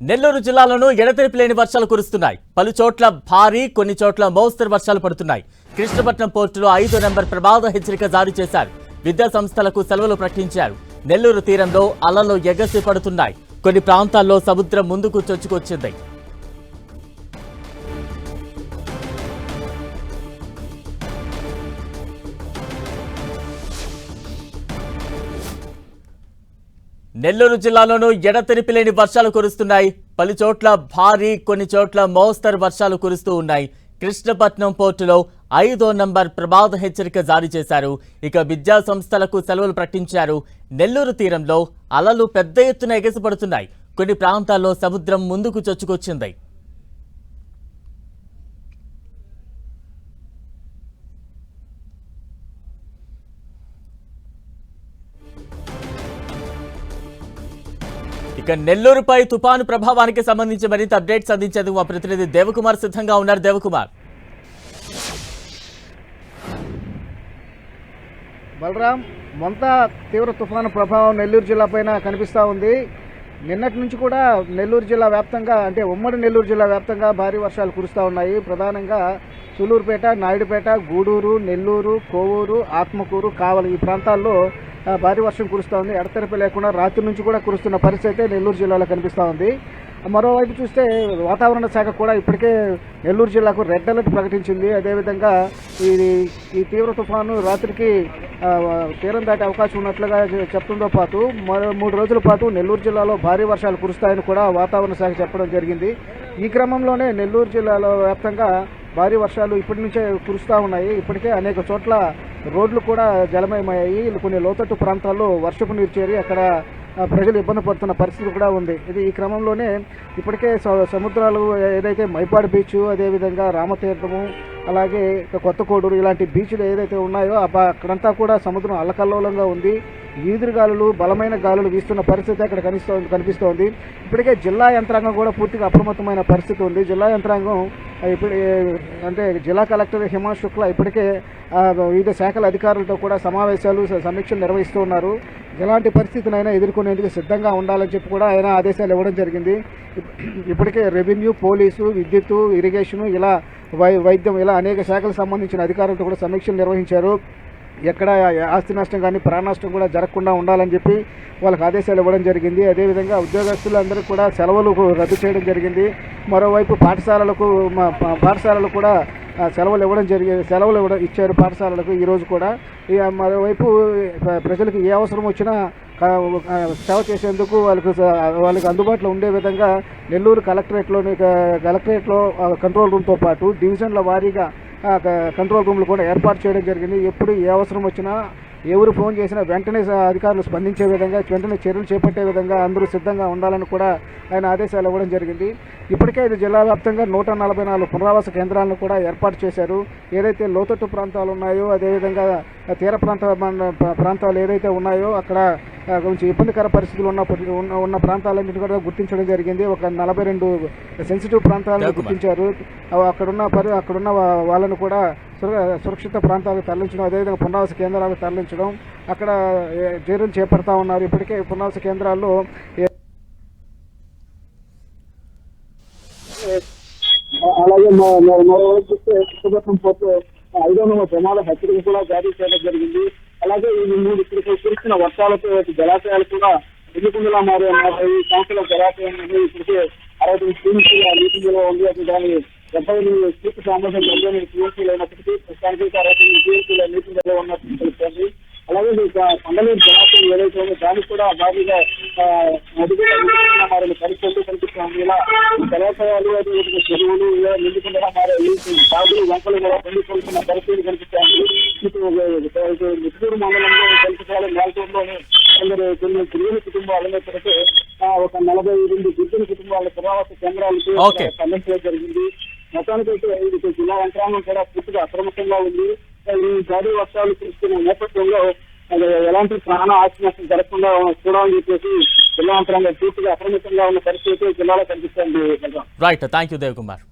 నెల్లూరు జిల్లాలోనూ ఎడతెరిపి లేని వర్షాలు కురుస్తున్నాయి. పలు చోట్ల భారీ కొన్ని చోట్ల మోస్తరు వర్షాలు పడుతున్నాయి. కృష్ణపట్నం పోర్టులో ఐదో నెంబర్ ప్రమాద హెచ్చరిక జారీ చేశారు. విద్యా సంస్థలకు సెలవులు ప్రకటించారు. నెల్లూరు తీరంలో అలలు ఎగసి పడుతున్నాయి కొన్ని ప్రాంతాల్లో సముద్రం ముందుకు చొచ్చుకొచ్చింది. నెల్లూరు జిల్లాలోనూ ఎడతెరిపి లేని వర్షాలు కురుస్తున్నాయి. పలు చోట్ల భారీ కొన్ని చోట్ల మోస్తరు వర్షాలు కురుస్తూ ఉన్నాయి. కృష్ణపట్నం పోర్టులో ఐదో నంబర్ ప్రమాద హెచ్చరిక జారీ చేశారు. ఇక విద్యా సంస్థలకు సెలవులు ప్రకటించారు. నెల్లూరు తీరంలో అలలు పెద్ద ఎత్తున ఎగసిపడుతున్నాయి. కొన్ని ప్రాంతాల్లో సముద్రం ముందుకు చొచ్చుకొచ్చింది. ఇక నెల్లూరుపై తుపాను ప్రభావానికి సంబంధించి మరింత అప్డేట్స్ అందించేందుకు మా ప్రతినిధి దేవకుమార్ సిద్ధంగా ఉన్నారు. దేవకుమార్. బలరాం మొంతా తీవ్ర తుఫాను ప్రభావం నెల్లూరు జిల్లా పైన కనిపిస్తూ ఉంది. నిన్నటి నుంచి కూడా నెల్లూరు జిల్లా వ్యాప్తంగా అంటే ఉమ్మడి నెల్లూరు జిల్లా వ్యాప్తంగా భారీ వర్షాలు కురుస్తూ ఉన్నాయి. ప్రధానంగా సులూరుపేట నాయుడుపేట గూడూరు నెల్లూరు కోవూరు ఆత్మకూరు కావలి ఈ ప్రాంతాల్లో భారీ వర్షం కురుస్తూ ఉంది. ఎడతెరపి లేకుండా రాత్రి నుంచి కూడా కురుస్తున్న పరిస్థితి అయితే నెల్లూరు జిల్లాలో కనిపిస్తూ ఉంది. మరోవైపు చూస్తే వాతావరణ శాఖ కూడా ఇప్పటికే నెల్లూరు జిల్లాకు రెడ్ అలర్ట్ ప్రకటించింది. అదేవిధంగా ఇది ఈ తీవ్ర తుఫాను రాత్రికి తీరం దాటే అవకాశం ఉన్నట్లుగా చెప్పడంతో పాటు మరో మూడు రోజుల పాటు నెల్లూరు జిల్లాలో భారీ వర్షాలు కురుస్తాయని కూడా వాతావరణ శాఖ చెప్పడం జరిగింది. ఈ క్రమంలోనే నెల్లూరు జిల్లాలో వ్యాప్తంగా భారీ వర్షాలు ఇప్పటి నుంచే కురుస్తూ ఉన్నాయి. ఇప్పటికే అనేక చోట్ల రోడ్లు కూడా జలమయమయ్యాయి. కొన్ని లోతట్టు ప్రాంతాల్లో వర్షపు నీరు చేరి అక్కడ ప్రజలు ఇబ్బంది పడుతున్న పరిస్థితి కూడా ఉంది. ఇది ఈ క్రమంలోనే ఇప్పటికే స- సముద్రాలు ఏదైతే మైపాడు బీచ్ అదేవిధంగా రామతీర్థము అలాగే కొత్త కోడూరు ఇలాంటి బీచ్లు ఏదైతే ఉన్నాయో అక్కడంతా కూడా సముద్రం అల్లకల్లోలంగా ఉంది. ఈదురు గాలులు బలమైన గాలులు వీస్తున్న పరిస్థితి అక్కడ కనిపిస్తోంది కనిపిస్తోంది. ఇప్పటికే జిల్లా యంత్రాంగం కూడా పూర్తిగా అప్రమత్తమైన పరిస్థితి ఉంది. జిల్లా యంత్రాంగం ఇప్పుడు అంటే జిల్లా కలెక్టర్ హిమాంశు శుక్లా ఇప్పటికే వివిధ శాఖల అధికారులతో కూడా సమావేశాలు సమీక్షలు నిర్వహిస్తూ ఉన్నారు. ఎలాంటి పరిస్థితినైనా ఎదుర్కొనేందుకు సిద్ధంగా ఉండాలని చెప్పి కూడా ఆయన ఆదేశాలు ఇవ్వడం జరిగింది. ఇప్పటికే రెవెన్యూ పోలీసు విద్యుత్తు ఇరిగేషను ఇలా వై వైద్యం ఇలా అనేక శాఖలకు సంబంధించిన అధికారులతో కూడా సమీక్షలు నిర్వహించారు. ఎక్కడ ఆస్తి నష్టం కానీ ప్రాణ నష్టం కూడా జరగకుండా ఉండాలని చెప్పి వాళ్ళకి ఆదేశాలు ఇవ్వడం జరిగింది. అదేవిధంగా ఉద్యోగస్తులందరూ కూడా సెలవులు రద్దు చేయడం జరిగింది. మరోవైపు పాఠశాలలకు పాఠశాలలు కూడా సెలవులు ఇవ్వడం జరిగింది సెలవులు ఇవ్వడం ఇచ్చారు పాఠశాలలకు ఈరోజు కూడా. ఇక మరోవైపు ప్రజలకు ఏ అవసరం వచ్చినా సేవ చేసేందుకు వాళ్ళకు వాళ్ళకి అందుబాటులో ఉండే విధంగా నెల్లూరు కలెక్టరేట్లోని కలెక్టరేట్లో కంట్రోల్ రూమ్తో పాటు డివిజన్ల వారీగా కంట్రోల్ రూమ్లు కూడా ఏర్పాటు చేయడం జరిగింది. ఎప్పుడు ఏ అవసరం వచ్చినా ఎవరు ఫోన్ చేసినా వెంటనే అధికారులు స్పందించే విధంగా వెంటనే చర్యలు చేపట్టే విధంగా అందరూ సిద్ధంగా ఉండాలని కూడా ఆయన ఆదేశాలు ఇవ్వడం జరిగింది. ఇప్పటికే ఇది జిల్లా వ్యాప్తంగా నూట నలభై నాలుగు పునరావాస కేంద్రాలను కూడా ఏర్పాటు చేశారు. ఏదైతే లోతట్టు ప్రాంతాలు ఉన్నాయో అదేవిధంగా తీర ప్రాంత ప్రాంతాలు ఏదైతే ఉన్నాయో అక్కడ కొంచెం ఇబ్బందికర పరిస్థితులు ఉన్న ఉన్న ఉన్న ప్రాంతాలన్నింటినీ కూడా గుర్తించడం జరిగింది ఒక నలభై రెండు సెన్సిటివ్ ప్రాంతాలను. గుర్తించారు అక్కడున్న పరి అక్కడున్న వాళ్ళను కూడా సుర- సురక్షిత ప్రాంతాలకు తరలించడం అదేవిధంగా పునరావాస కేంద్రాలకు తరలించడం అక్కడ చర్యలు చేపడతా ఉన్నారు ఇప్పటికే పునరావాస కేంద్రాల్లో అలాగే మరోవైపు చూస్తే కృష్ణపట్నం ఐదో నెంబర్ ప్రమాద హెచ్చరిక కూడా జారీ చేయడం జరిగింది అలాగే ఈ మూడు ఇప్పుడు కురిసిన వర్షాలతో జలాశయాలు కూడా ఎన్నికుండలా మారే మారాయి ఈ సంవత్సరం జలాశయం అనేది ఇప్పటికే అరవై తొమ్మిది టీఎంసీల నీటి నిల్వ ఉంది అది దాని డెబ్బై ఎనిమిది సీట్లు సామర్థ్యం డెబ్బై ఎనిమిది టీఎంసీలు అయినప్పటికీ ప్రస్తుతానికి అరవై తొమ్మిది టీఎంసీల నీటి నిల్వ ఉన్నట్టు తెలుస్తోంది. అలాగే ఇక పండలూరు జలాశయం ఏదైతే ఉందో దానికి కూడా భారీగా నదిగా మారిన పరిస్థితులు కనిపిస్తుంది. ఇలా జలాశయాలు అదేవిధంగా చెరువులు ఇలా నిండుకుండా మారాయి సాగులు వంకలు కూడా పండిపోతున్న మిట్టూరు మండలంలో కల్పిసాల మేల్టూరులోని కొందరు కొన్ని గిరిజన కుటుంబాలు ఆ, ఒక నలభై రెండు గిరిజన కుటుంబాల పురావస్తు కేంద్రాలకు. తరలించడం జరిగింది. మొత్తానికైతే ఇది జిల్లా యంత్రాంగం కూడా పూర్తిగా అప్రమత్తంగా ఉంది. ఈ భారీ వర్షాలు కురుస్తున్న నేపథ్యంలో ఎలాంటి ప్రాణ నష్టం జరగకుండా చూడాలని చెప్పేసి జిల్లా యంత్రాంగం పూర్తిగా అప్రమత్తంగా ఉన్న పరిస్థితి జిల్లాలో కనిపిస్తుంది. Right thank you Devakumar